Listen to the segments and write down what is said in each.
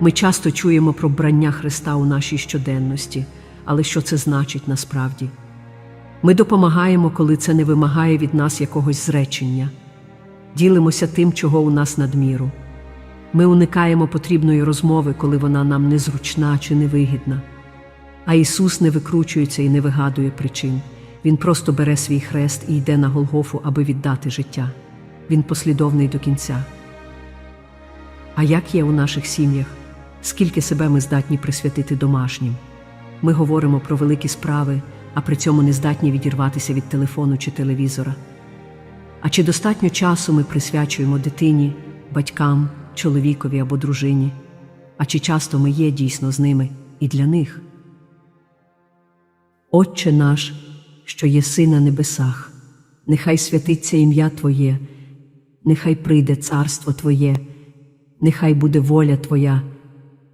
Ми часто чуємо про брання Христа у нашій щоденності, але що це значить насправді? Ми допомагаємо, коли це не вимагає від нас якогось зречення, ділимося тим, чого у нас надміру. Ми уникаємо потрібної розмови, коли вона нам незручна чи невигідна. А Ісус не викручується і не вигадує причин. Він просто бере свій хрест і йде на Голгофу, аби віддати життя. Він послідовний до кінця. А як є у наших сім'ях? Скільки себе ми здатні присвятити домашнім? Ми говоримо про великі справи, а при цьому не здатні відірватися від телефону чи телевізора. А чи достатньо часу ми присвячуємо дитині, батькам, чоловікові або дружині? А чи часто ми є дійсно з ними і для них? Отче наш, що єси на небесах, нехай святиться ім'я Твоє, нехай прийде царство Твоє, нехай буде воля Твоя,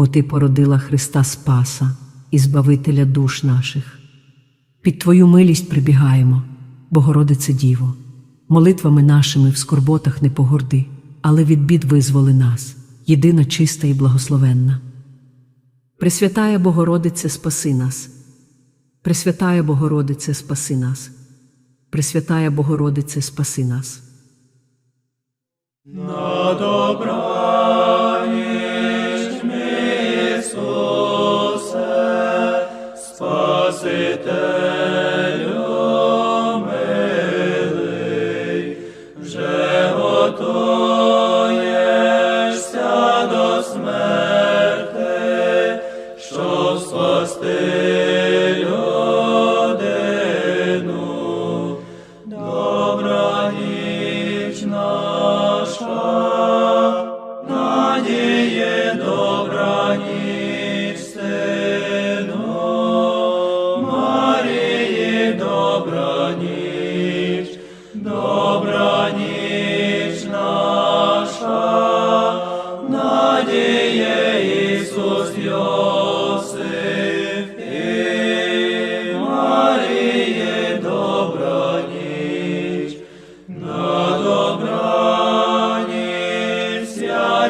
бо Ти породила Христа Спаса і Збавителя душ наших. Під Твою милість прибігаємо, Богородице Діво, молитвами нашими в скорботах не погорди, але від бід визволи нас, єдина чиста і благословенна. Пресвятая Богородице, спаси нас. Пресвятая Богородице, спаси нас. Пресвятая Богородице, спаси нас. На добраніч,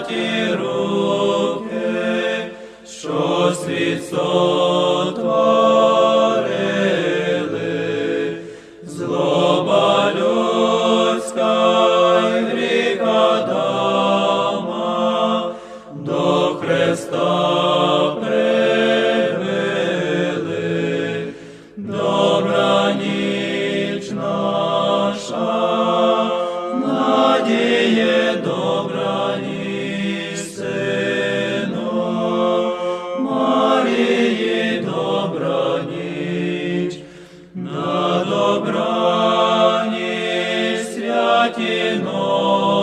святі руки, що світ сотворили, святі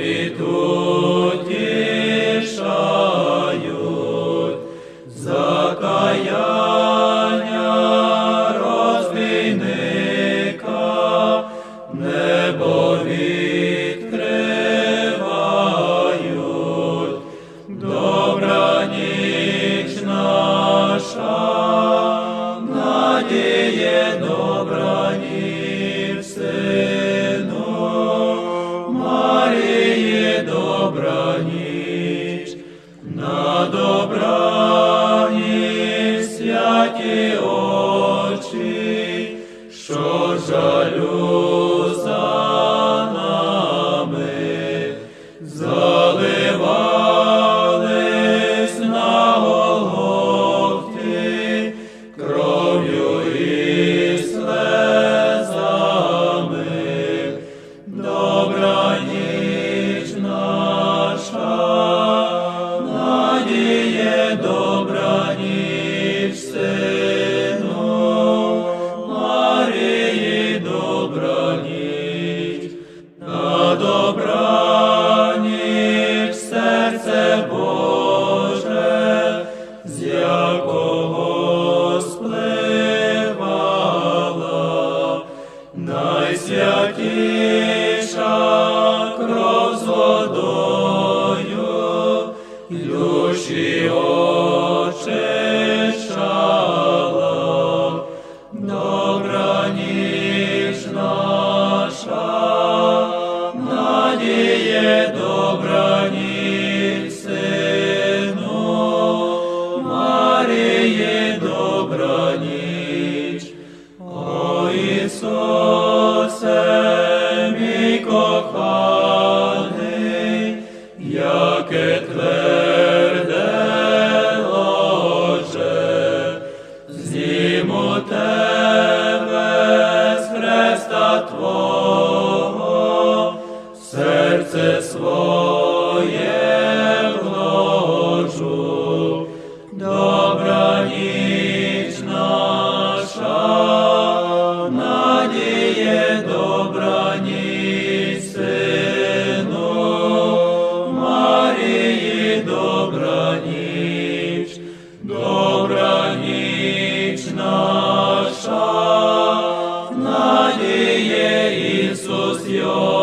що світу добраніч, на добраніч святі очі, що жалю за нами, заливались на кров'ю. тиша кров добра ніч наша. Хреста Твого, серце своє вложу, добра ніч наша, надіє Señor.